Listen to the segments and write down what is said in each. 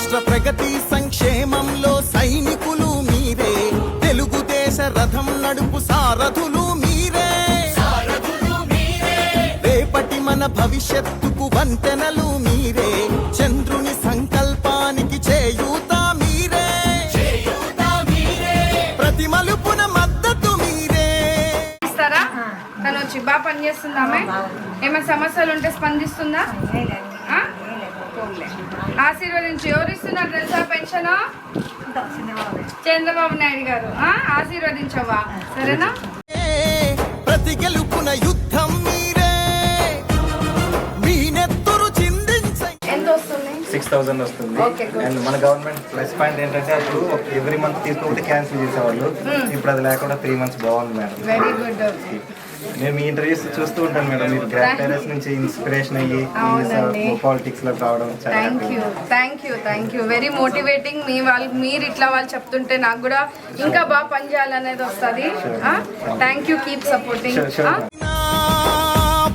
రాష్ట్ర ప్రగతి సంక్షేమంలో సైనికులు మీరే. తెలుగుదేశ రథం నడుపు సారథులు మీరే. రేపటి మన భవిష్యత్తుకు వంతెనలు మీరే. చంద్రుని సంకల్పానికి చేయూత మీరే. ప్రతి మలుపున మద్దతు మీరే. ఇస్తారా? తను వచ్చి బాగా పనిచేస్తుందా ఆమె? ఏమైనా సమస్యలు ఉంటే స్పందిస్తుందా. ఆశీర్వదించి ఎవరు ఇస్తున్నారు తెలుసా? పెన్షన్? చంద్రబాబు నాయుడు గారు. ఆ? ఆశీర్వదించవా? సరేనా? ప్రతి గెలుపున యుద్ధం మీరే. మీ నెత్తురు చిందించ ఎంత వస్తుంది? సిక్స్ థౌసండ్ వస్తుంది. అండ్ మన గవర్నమెంట్ ప్లస్ పాయింట్ ఏంటంటే అప్పుడు ఎవ్రీ మంత్ తీసుకోకపోతే క్యాన్సిల్ చేసేవాళ్ళు. ఇప్పుడు అది లేకుండా త్రీ మంత్స్ బాగుంది మేడం వెరీ గుడ్ నేను మీ ఇంటర్వ్యూస్ చూస్తూ ఉంటాను మేడం. మీరు గ్రాండ్ పేరెంట్స్ నుంచి ఇన్స్పిరేషన్ అయ్యి అవునండి. పాలిటిక్స్లో రావడం చాలా thank you thank you thank you very motivating మీ వాళ్ళు మీరు ఇట్లా వాళ్ళు చెప్తుంటే నాకు కూడా ఇంకా బాగా పనిచేయాలనేది వస్తుంది. థ్యాంక్ యూ కీప్ సపోర్టింగ్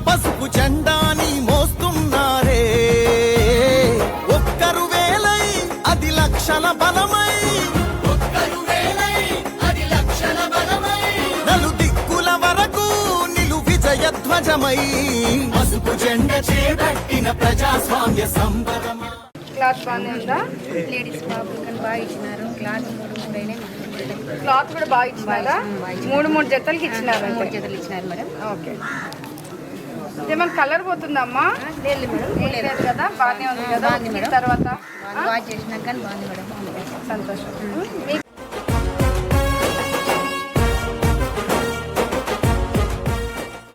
పసుపు జెండాని మోస్తున్నారే. ఒక్కరు వేలై అది లక్షల బలమై ధ్వజమై పసుపు జెండ చేపట్టిన ప్రజాస్వామ్య సంబరమా క్లాత్ బాగానే ఉందా? లేడీస్ బాబు కానీ బాగా ఇచ్చినారు. క్లాత్ మూడు మూడు అయినాయి. క్లాత్ కూడా బాగా ఇచ్చినారా? మూడు మూడు జతలకి ఇచ్చినారు మూడు జతలు ఇచ్చినారు మేడం. ఓకే. ఏమైనా కలర్ పోతుందమ్మా? లేదు మేడం. కదా? బాగానే ఉంది కదా. తర్వాత? బాగా చేసినాక బాగుంది మేడం. సంతోషం.